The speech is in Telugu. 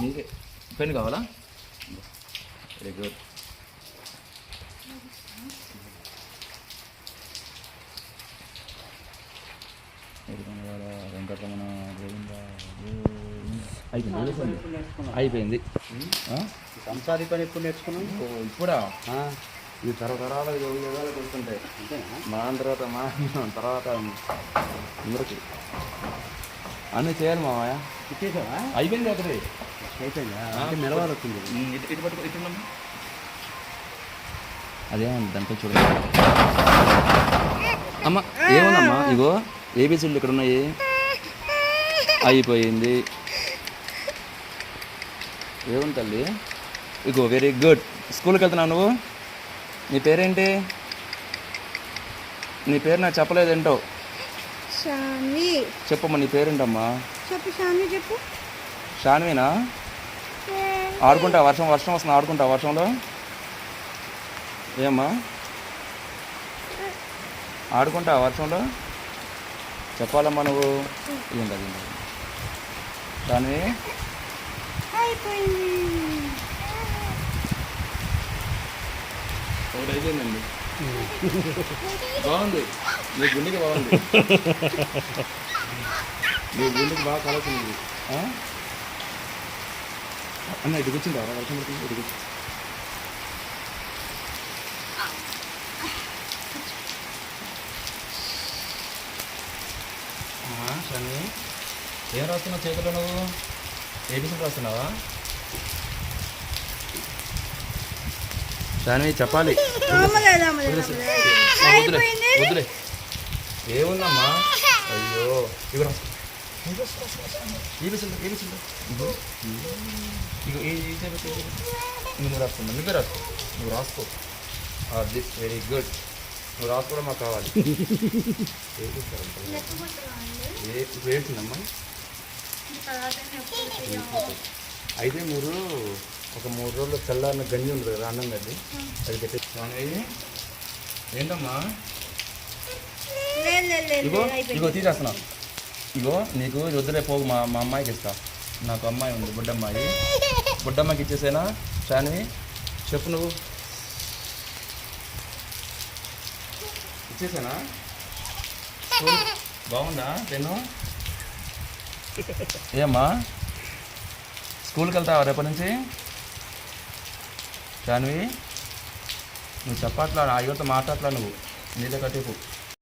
నీకే పెన్ కావాలా? Very good Venkataramana Govinda Govinda. అయిపోయింది? సంసారి పని ఎప్పుడు నేర్చుకున్నాం? ఓ, ఇప్పుడా? ఈ తరతరాల యోగాలు వస్తుంటాయి మా తర్వాత మా తర్వాత అందరికి. అన్నీ చేయాలి మామయ్య ఇచ్చేసావా? అయిపోయింది ఒకటి అయిపోయిందా? అంటే నిలవాలి వచ్చింది ఇటు ఇటు పట్టుకో ఇటు ఉండమ్మా. అదేమండి దాంట్లో చూడండి. అమ్మ ఏముందమ్మా ఇగో? ఏబిసిడ్లు ఇక్కడ ఉన్నాయి? అయిపోయింది. ఏముంది తల్లి? ఇగో వెరీ గుడ్ స్కూల్కి వెళ్తున్నావు నువ్వు? నీ పేరేంటి? నీ పేరు నాకు చెప్పలేదు ఏంటో షాన్వి చెప్పమ్మా నీ పేరేంటమ్మా? చెప్పు షాన్వి చెప్పు. షాన్వీనా ఆడుకుంటా వర్షం వర్షం వస్తుంది? ఆడుకుంటా వర్షంలో? ఏమ్మా? ఆడుకుంటా వర్షంలో? చెప్పాలమ్మా నువ్వు. ఏం కాదు ఏం కాదు షాన్వి అయిపోయింది. ఒకటి అయిపోయిందండి బాగుంది. నీ గుండెకి బాగుంది నీ గుండెకి బాగా కలుగుతుంది అన్న ఇటు వర్షం పడుతుంది ఇటు కూర్చో. శని ఏం రాస్తున్నావు చేతిలో నువ్వు? ఏబిసిడి రాస్తున్నావా? శాన్వి చెప్పాలి. వదిలే ఏముందమ్మా? అయ్యో. చేప. నువ్వు రాసుకో నువ్వే రాసుకో. నువ్వు రాసుకో. అది వెరీ గుడ్. నువ్వు రాసుకోవడం మాకు కావాలి. ఏంటిందమ్మా అయితే మీరు ఒక మూడు రోజులు చల్లారిన గంజి ఉంటుంది కదా అన్నం గడ్డి అది పెట్టి ఏంటమ్మా? ఇగో ఇగో తీసేస్తున్నా. ఇగో నీకు ఇది వద్దులే పోగు మా మా అమ్మాయికి ఇస్తా. నాకు అమ్మాయి ఉంది బుడ్డమ్మాయి. బుడ్డమ్మకి ఇచ్చేసేనా? షాన్వి చెప్పు నువ్వు. ఇచ్చేసానా? బాగుందా నేను ఏమ్మా? స్కూల్కి వెళ్తావా రేపటి నుంచి? శాన్వి నువ్వు చెప్పట్లా ఆ యువత మాట్లాడలా నువ్వు. నీళ్ళ కట్టేపు.